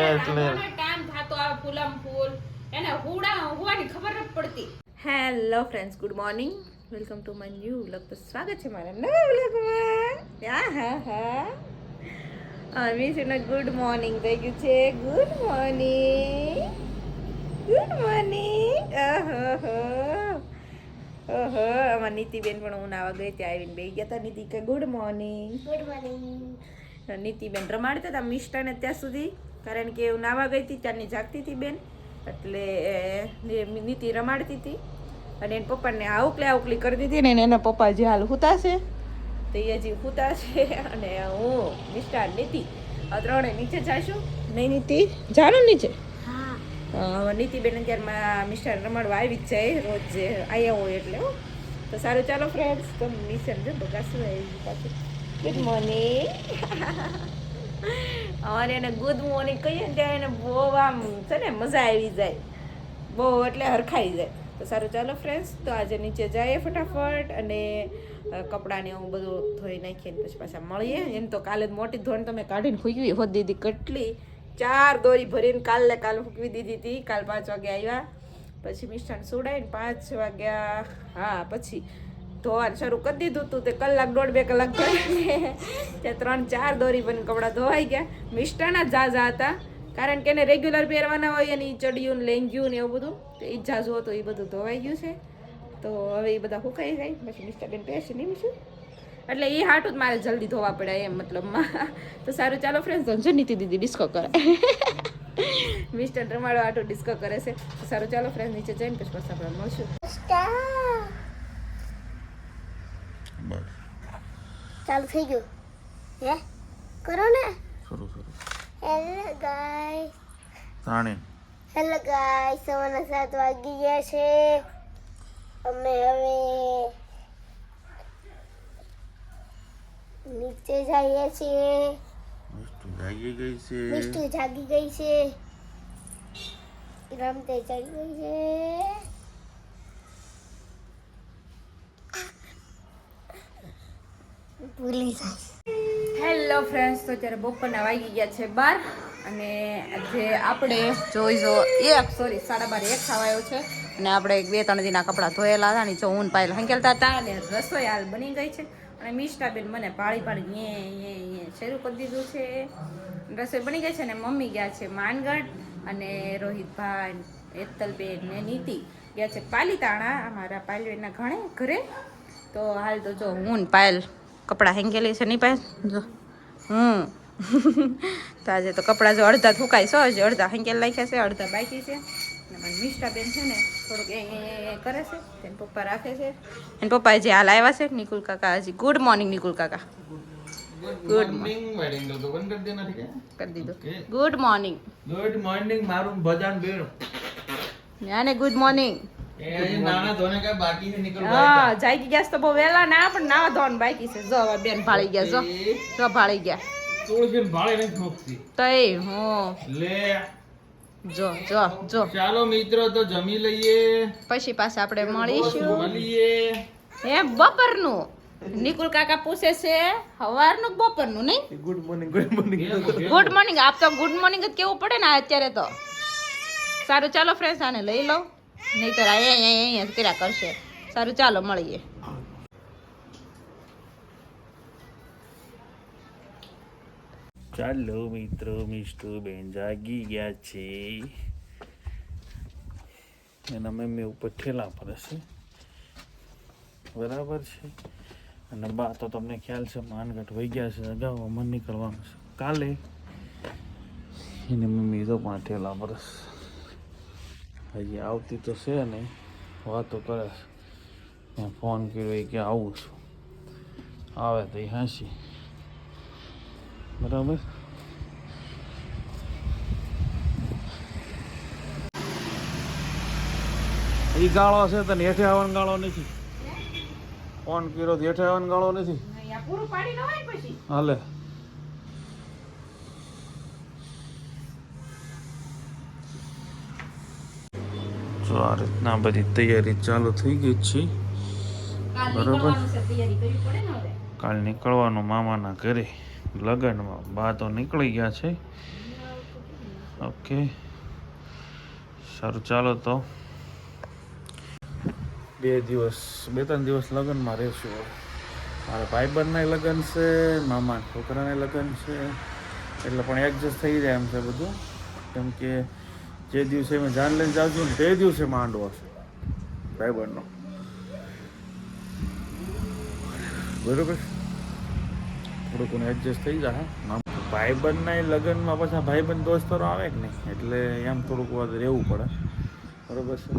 એટલે ટાઈમ થાતો આવે ફૂલમ ફૂલ. એને હુડા હોવાની ખબર નથી પડતી. Hello friends good morning. Welcome to my new vlog. તો સ્વાગત છે મારા નવા વ્લોગમાં. હા હા હા. અમીશુને ગુડ મોર્નિંગ થઈ ગયું છે. Good morning. Good morning. ઓહો ઓહો અમારી નીતિબેન પણ હું નાવા ગઈ ત્યાં આવીને બે ગયા હતા. નીતિ કે good morning. Good morning. Nitiben રમાડતા હતા મિષ્ટાને ત્યાં સુધી. કારણ કે હું નાવા ગઈ હતી ત્યારની જાગતી હતી બેન. એટલે નીતિ રમાડતી હતી. અને એના પપ્પાને આઉકલી આવકલી કરી દીધી ને એના પપ્પા જે હાલ હુતા છે તો એ હજી હુતા છે. અને હું મિષ્ટા નીતિ આ ત્રણે નીચે જાશું. નહીં નીતિ જાણો નીચે? હા. હવે નીતિબેન અત્યારમાં મિસ્ટર રમાડવા આવી જ જાય રોજ જે આવ્યા હોય એટલે હો. તો સારું ચાલો ફ્રેન્ડ્સ તો મિસ્ટર જો બગાસું આવી પાછું. ગુડ મોર્નિંગ અમારે એને ગુડ મોર્નિંગ કહીએ ને ત્યારે એને બહુ આમ, છે ને, મજા આવી જાય. બહુ એટલે હરખાઈ જાય. તો સારું, ચાલો ફ્રેન્ડ્સ તો આજે નીચે જઈએ ફટાફટ અને કપડાને હું બધું ધોઈ નાખીએ ને પછી પાછા મળીએ. એમ તો કાલે મોટી ધોઈને તમે કાઢીને ફૂકવી હોત દીધી કેટલી ચાર દોરી ભરીને કાલે કાલ ફૂકવી દીધી હતી. કાલ પાંચ વાગે આવ્યા. પછી મિષ્ટાન સુડાઈને પાંચ વાગ્યા, હા, પછી ધોવાનું શરૂ કરી દીધું હતું તે કલાક દોઢ બે કલાક થઈને ત્યાં ત્રણ ચાર દોરી પણ કપડાં ધોવાઈ ગયા. મિસ્ટરના જ ઝાઝા હતા. કારણ કે એને રેગ્યુલર પહેરવાના હોય અને એ ચડિયું ને લેંગ્યું ને એવું બધું, તો એ જાઝો હતું એ બધું ધોવાઈ ગયું છે. તો હવે એ બધા હુકાઈ જાય. પછી મિષ્ટાબેન પહેરશે નહીં મિશું એટલે એ હાટું જ મારે જલ્દી ધોવા પડે એમ મતલબમાં. તો સારું, ચાલો ફ્રેન્ડ સમજો નીતિ દીદી ડિસ્કો કરે. મિસ્ટર રમાડો આટો ડિસ્કો કરે છે. સારું, ચાલો ફ્રેન્ડ નીચે જઈને પછી પાછા આપણે મળશું સ્ટાર બસ ચાલુ થઈ ગયું. હે? કરો ને. હેલો ગાય તાણે. હેલો ગાય સવારના સાત વાગી ગયા છે. અમે હવે નીચે જઈએ છીએ. જાગી ગઈ છે. મિષ્ટુ જાગી ગઈ છે. રમતે જાગી ગઈ છે. ભૂલી જાય હેલો ફ્રેન્ડ્સ, તો અત્યારે બપોરના વાગી ગયા છે બાર અને જે આપણે જોઈ જો એક, સોરી, સાડા બાર એક થવા આવ્યો છે. અને આપણે બે ત્રણ દિનના કપડાં ધોયેલા હતા ને, જો ઊન પાયેલ હંકેલતા હતા અને રસોઈ હાલ બની ગઈ છે. અને મિષ્ટાબેન મને પાળી પાળી એ યે શરૂ કરી દીધું છે. રસોઈ બની ગઈ છે અને મમ્મી ગયા છે માનગઢ અને રોહિતભાઈ એતલબેન ને નીતિ ગયા છે પાલીતાણા, અમારા પાલવેના ઘણે ઘરે. તો હાલ તો જો હું પાયલ કપડાં હેંગેલી છે નહીં પાસે? જો. હમ. તો આજે તો કપડાં જો અડધા થૂકાય છો હજી અડધા હેંકેલ નાખ્યા છે અડધા બાકી છે. અને મિષ્ટાબેન છે ને થોડુંક એ કરે છે તેને પપ્પા રાખે છે. એને પપ્પા જે હાલ આવ્યા છે નિકુલ કાકા હજી. ગુડ મોર્નિંગ નિકુલ કાકા. ગુડ મોર્નિંગ કરી દીધું. ગુડ મોર્નિંગ ગુડ મોર્નિંગ મારું ભજન બેન ગુડ મોર્નિંગ એ હા જાગી ગયા તો બહુ વહેલા ના પણ નાવા ધોન બાકી છે. જો હવે બેન ભાળી ગયા જો. જો ભાળી ગયા. તો એ હું લે. જો જો જો. ચાલો મિત્રો તો જમી લઈએ. પછી પાછા આપણે મળીશું. મળીએ. હે બપોરનું. નિકુલ કાકા પૂછે છે સવારનું બપોરનું નહીં? Good morning good morning good morning આપ તો ગુડ મોર્નિંગ જ કેવું પડે ને અત્યારે તો. સારું ચાલો ફ્રેન્ડ્સ આને લઈ લો નહીં તો અહીંયા અહીંયા કરશે. સારું, ચાલો, મળીએ. ચાલો, મિત્રો, મિસ્ટુ બેન જાગી ગયા છે. એના મેં ઉપર ઠેલા પડે છે. બરાબર છે? અને બા, તો તમને ખ્યાલ છે માનગઢ વહી ગયા છે, અગાઉ અમર નીકળવાનું છે. કાલે એની મમ્મી તો પણ ઠેલા પડે છે. હજી આવતી તો છે ને વાતો કરે મેં ફોન કર્યો એ કે આવું છું. આવે તો એ હાંસી. બરાબર? એ ગાળો છે તને હેઠે આવવાનો ગાળો નથી. ફોન કર્યો હેઠે આવવાનો ગાળો નથી. હાલે. જો આ રીતના બધી તૈયારી ચાલુ થઈ ગઈ છે. બરોબર. કાલ નીકળવાનું મામાના ઘરે. લગ્નમાં બા તો નીકળી ગયા છે. ઓકે. સારું ચાલો તો. બે દિવસ બે ત્રણ દિવસ લગ્નમાં રહેશું. મારા ભાઈબંધના લગ્ન છે મામા છોકરાના લગ્ન છે. એટલે પણ એડજસ્ટ થઈ જાય એમ છે બધું. કેમ કે જે દિવસે મેં જાન લઈને જાઉં છું તે દિવસે માંડવો હશે. ડ્રાઈવરનો બરોબર? થોડુંક ઘણું એડજસ્ટ થઈ જાય ભાઈબંધના એ લગ્નમાં પાછા ભાઈબંધ દોસ્તરો આવે કે નહીં? એટલે એમ થોડુંક વાર રહેવું પડે. બરોબર છે?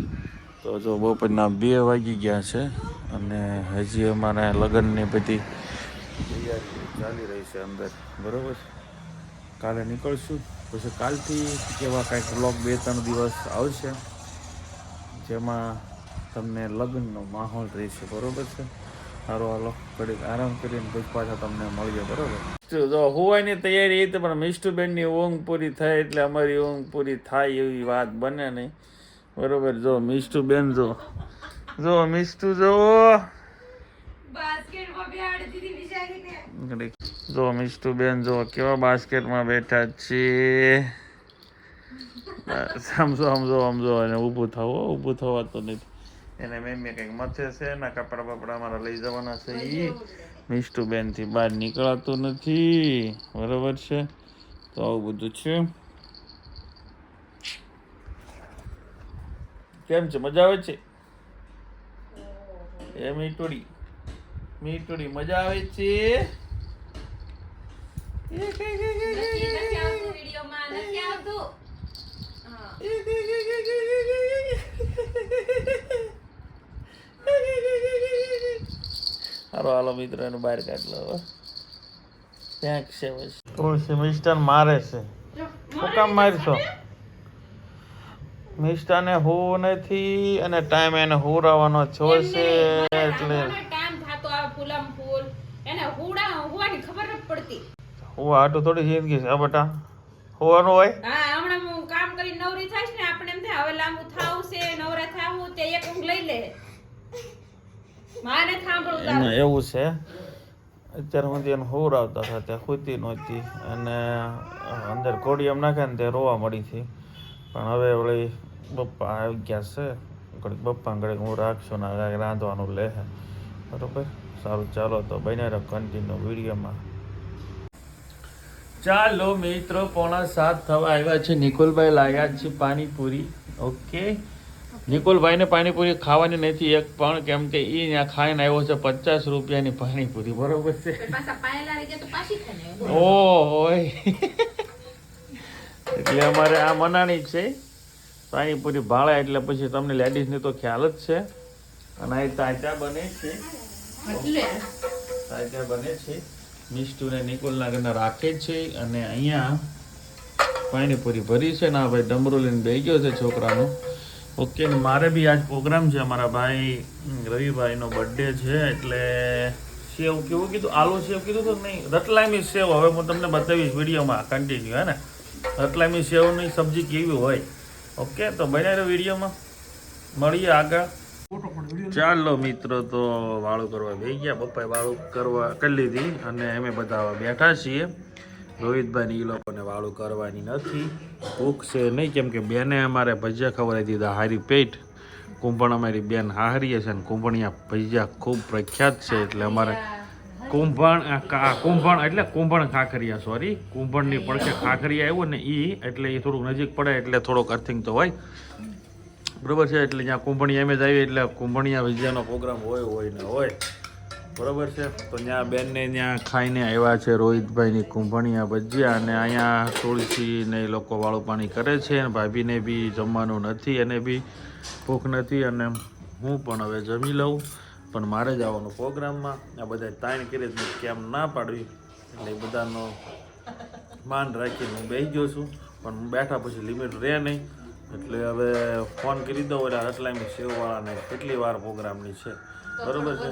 તો જો બપોરના બે વાગી ગયા છે અને હજી અમારે લગ્નની બધી તૈયારી ચાલી રહી છે અંદર. બરોબર કાલે નીકળશું. પછી કાલથી એવા કાંઈક બ્લોગ બે ત્રણ દિવસ આવશે, જેમાં તમને લગ્નનો માહોલ રહેશે, બરોબર છે? સારો હાલો, ઘડીક આરામ કરીને પછી પાછા તમને મળીએ, બરોબર? જો હોવાની તૈયારી એ તો, પણ મિષ્ટુબેનની ઊંઘ પૂરી થાય એટલે અમારી ઊંઘ પૂરી થાય એવી વાત બને નહીં. બરોબર, જો મિષ્ટુબેન જો જો મિષ્ટુ જો ઘડીક જો મિષ્ટુબેન જો કેવા બાસ્કેટમાં બેઠા છે. સમજો સમજો સમજો. અને ઊભું થવો ઊભું થવાતું નથી. એને મેં કંઈક મથે છે એના કપડા બપડા મારા લઈ જવાના છે એ મિસ્ટુ બેનથી બહાર નીકળાતું નથી. બરોબર છે? તો આવું બધું છે. કેમ છે? મજા આવે છે? એ મીટુડી. મીટુડી મજા આવે છે? હાલો મિત્રો એનું બહાર કાઢ લો. હવે. ક્યાંક છે બસ. મિસ્ટર મારે છે. શું કામ મારશો? મિસ્ટાને હું નથી અને ટાઈમ એને હુરાવાનો જોશે એટલે ટાઈમ થાતો આવે ફૂલમ ફૂલ. એને હુડા હોવાની ખબર નથી પડતી. હું આટું થોડી જિંદગી છે આ બટા? હોવાનું હોય? હા હમણાં હું કામ કરી નવરી થાઈશ ને આપણે એમ થાય હવે લાંબુ થાવું છે નવરા થાવું તે એક ઊંઘ લઈ લે. તારું. એવું છે, અત્યાર સુધી એને આવતા હતા, ત્યાં ખૂતી નહોતી અને અંદર ઘોડી નાખે ને તે રોવા મળી હતી. પણ હવે વળી બપ્પા આવી ગયા છે, ઘડીક બપ્પા ઘડીક હું રાખશું ને કાંઈક રાંધવાનું લે બરોબર? સારું, ચાલો તો બને રહો કન્ટિન્યુ વિડીયોમાં. ચાલો મિત્રો, પોણા સાત થવા આવ્યા છે. નિકુલભાઈ લાગ્યા છે પાણીપુરી. ઓકે. નિકુલભાઈને પાણીપુરી ખાવાની નથી એક પણ કેમ કે એ ત્યાં ખાઈને આવ્યો છે પચાસ રૂપિયાની પાણીપુરી બરોબર છે? ઓ હોય એટલે અમારે આ મનાણી છે પાણીપુરી ભાળે એટલે પછી તમને લેડીઝની તો ખ્યાલ જ છે. અને આ તાજા બને છે. તાજા બને છે. મિષ્ટુને નિકુલના નિકોલના ઘરના રાખે છે અને અહીંયા પાણીપુરી ભરી છે. ને આ ભાઈ ડમરો લઈને બેસી ગયો છે છોકરાનો. ઓકે મારે બી આજ પ્રોગ્રામ છે. અમારા ભાઈ રવિભાઈનો બર્થડે છે, એટલે સેવ કેવું કીધું? આલુ સેવ કીધું તો નહીં. રતલામી સેવ, હવે હું તમને બતાવીશ વિડીયોમાં કન્ટિન્યુ હે ને? રતલામી સેવની સબ્જી કેવી હોય. ઓકે તો બન્યા રહ્યો વિડીયોમાં. મળીએ આગળ. ચાલો મિત્રો, તો વાળું કરવા બેસી ગયા. પપ્પાએ વાળું કરવા કરી લીધી અને અમે બધા બેઠા છીએ. રોહિતભાઈ એ લોકોને વાળું કરવાની નથી. ભૂખ છે નહીં, કેમ કે બેને અમારે ભજીયા ખવડાવી દીધા, હારી પેટ. કુંભણ અમારી બેન હારીએ છે ને કુંભણિયા ભજીયા ખૂબ પ્રખ્યાત છે એટલે અમારે કુંભણ કુંભણ એટલે કુંભણ ખાખરિયા સોરી કુંભણની પડખે ખાખરિયા આવ્યું ને એ એટલે એ થોડુંક નજીક પડે, એટલે થોડોક અર્થિંગ તો હોય. બરોબર છે, એટલે જ્યાં કુંભણી એમ જ આવી, એટલે કુંભણિયા ભજીયાનો પ્રોગ્રામ હોય હોય ને હોય. બરોબર છે? તો ત્યાં બેનને ત્યાં ખાઈને આવ્યા છે રોહિતભાઈની કુંભણીયા ભજીયા અને અહીંયા તુલસી ને એ લોકો વાળું પાણી કરે છે અને ભાભીને બી જમવાનું નથી, એને બી ભૂખ નથી અને હું પણ હવે જમી લઉં. પણ મારે જ આવવાનું પ્રોગ્રામમાં. આ બધા તાણ કરી કેમ ના પાડવી. એટલે બધાનો માન રાખીને હું બેસી ગયો છું. પણ હું બેઠા પછી લિમિટ રહે નહીં. એટલે હવે ફોન કરી દઉં એટલે રતલામી સેવવાળાને કેટલી વાર પ્રોગ્રામની છે. બરોબર છે.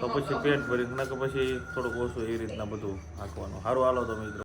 તો પછી પેટ ભરી કે પછી થોડુંક ઓછું એ રીતના બધું નાખવાનું સારું હાલો તો મિત્રો.